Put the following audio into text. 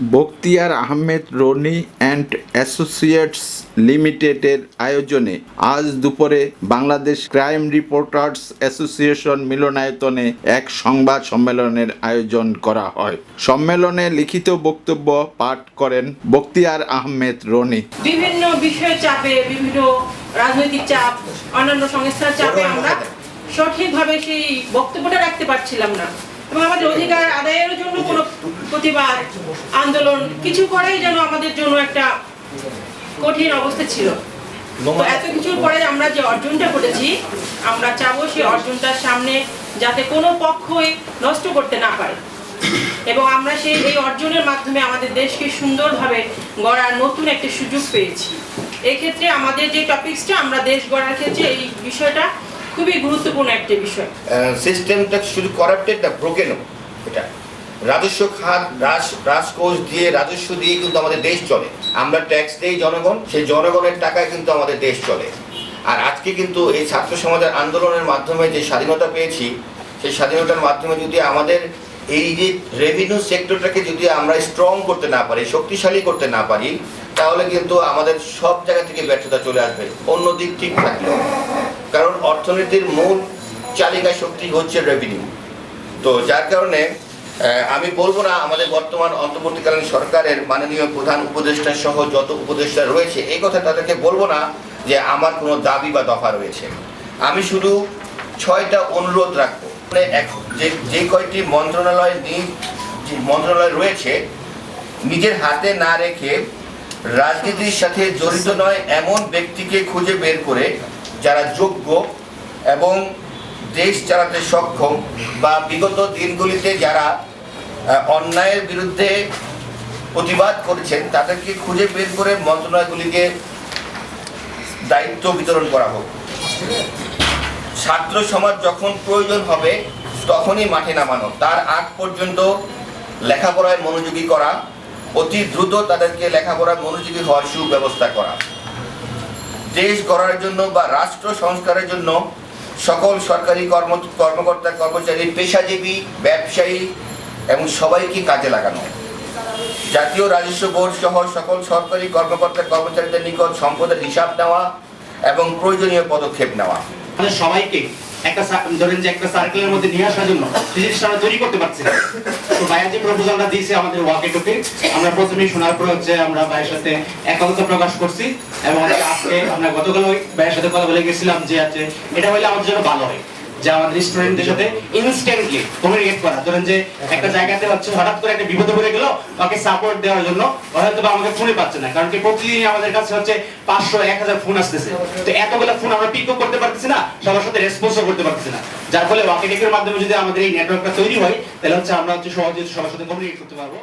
Bakhtiyar Ahmed Roni and associates লিমিটেডের আয়োজনে আজ দুপুরে বাংলাদেশ ক্রাইম রিপোর্টার্স অ্যাসোসিয়েশন মিলনায়তনে এক সংবাদ সম্মেলনের আয়োজন করা হয়। সম্মেলনে লিখিত বক্তব্য পাঠ করেন বখতিয়ার আহমেদ রনি। বিভিন্ন বিষয়ের চাপে বিভিন্ন রাজনৈতিক চাপ অন্যান্য সংস্থার চাপে আমরা সঠিকভাবে সেই বক্তব্যটা রাখতে পারছিলাম না। এবং আমাদের অধিকার আদায়ের জন্য কোনো প্রতিবাদ, আন্দোলন কিছু করাই যেন আমাদের জন্য একটা কঠিন অবস্থা ছিল। এত কিছুর পরে আমরা যে অর্জনটা করেছি, আমরা চাবো সেই অর্জনটার সামনে যাতে কোনো পক্ষই নষ্ট করতে না পারে। এবং আমরা সেই, এই অর্জনের মাধ্যমে আমাদের দেশকে সুন্দরভাবে গড়ার নতুন একটা সুযোগ পেয়েছি। এক্ষেত্রে আমাদের যে টপিকসটা আমরা দেশ গড়ার ক্ষেত্রে এই বিষয়টা খুবই গুরুত্বপূর্ণ একটা বিষয়। সিস্টেমটা শুধু করাপ্টেড না ব্রোকেনও এটা রাজস্ব খাত, রাজ, রাজকোষ দিয়ে রাজস্ব দিয়ে কিন্তু আমাদের দেশ চলে। আমরা ট্যাক্স দেই জনগণ, সেই জনগণের টাকায় কিন্তু আমাদের দেশ চলে। আর আজকে কিন্তু এই ছাত্র সমাজের আন্দোলনের মাধ্যমে যে স্বাধীনতা পেয়েছি, সেই স্বাধীনতার মাধ্যমে যদি আমাদের এই যে রেভিনিউ সেক্টরটাকে যদি আমরা স্ট্রং করতে না পারি, শক্তিশালী করতে না পারি, তাহলে কিন্তু আমাদের সব জায়গা থেকে ব্যর্থতা চলে আসবে। অন্য দিক ঠিক থাকলেও অর্থনীতির মূল চালিকা শক্তি হচ্ছে রেভিনিউ তো যার কারণে আমি বলব না আমাদের বর্তমান অন্তর্বর্তীকালীন সরকারের মাননীয় প্রধান উপদেষ্টা সহ যত উপদেষ্টা রয়েছে, এই কথা তাদেরকে বলব না যে আমার কোনো দাবি বা দফা রয়েছে। আমি শুধু ছয়টা অনুরোধ রাখব। মানে এক- যে যে কয়টি মন্ত্রণালয় নিজ, যে মন্ত্রণালয় রয়েছে, নিজের হাতে না রেখে রাজনীতির সাথে জড়িত নয়, এমন ব্যক্তিকে খুঁজে বের করে যারা যোগ্য এবং দেশ চালাতে সক্ষম বা বিগত দিনগুলিতে যারা অন্যায়ের বিরুদ্ধে প্রতিবাদ করেছেন, তাদেরকে খুঁজে বের করে মন্ত্রণালয়গুলিকে দায়িত্ব বিতরণ করা হোক। ছাত্র সমাজ যখন প্রয়োজন হবে, তখনই মাঠে নামানো। তার আগ পর্যন্ত লেখাপড়ায় মনোযোগী করা, অতি দ্রুত তাদেরকে লেখাপড়ায় মনোযোগী হওয়ার সুব্যবস্থা করা। দেশ গড়ার জন্য বা রাষ্ট্র সংস্কারের জন্য সকল সরকারি কর্ম, কর্মকর্তা, কর্মচারী, পেশাজীবী, ব্যবসায়ী এবং সবাইকে কাজে লাগানো। জাতীয় রাজস্ব বোর্ড সহ সকল সরকারি কর্মকর্তা, কর্মচারীদের নিকট সম্পদের হিসাব নেওয়া এবং প্রয়োজনীয় পদক্ষেপ নেওয়া। আমাদের সবাইকে একটা ধরেন যে একটা সার্কেলের মধ্যে নিয়ে আসার জন্য তৈরি করতে পারছি। তো ভাইয়া যে প্রপোজালটা দিয়েছে আমাদের ওয়াকে আমরা শোনার পর হচ্ছে আমরা ভাইয়ের সাথে প্রকাশ করছি এবং আজকে আমরা গতকাল ওই ভাইয়ের সাথে কথা বলে গেছিলাম যে আছে এটা হলে আমাদের জন্য ভালো হয়। যে আমাদের স্টুডেন্টদের সাথে ইনস্ট্যান্টলি কমিউনিকেট করা। ধরেন যে একটা জায়গাতে হচ্ছে হঠাৎ করে একটা বিপদে পড়ে গেল তাকে সাপোর্ট দেওয়ার জন্য হয়তো আমাকে ফোনে পাচ্ছে না, কারণ কি প্রতিদিন আমাদের কাছে হচ্ছে পাঁচশো, এক হাজার ফোন আসতেছে। তো এতগুলো ফোন আমরা পিক করতে পারতেছি না সবার সাথে রেসপন্সও করতে পারতেছি না। যার ফলে ওয়াকিটেকের মাধ্যমে যদি আমাদের এই নেটওয়ার্কটা তৈরি হয়, তাহলে হচ্ছে আমরা হচ্ছে সহজে সবার সাথে কমিউনিকেট করতে পারব।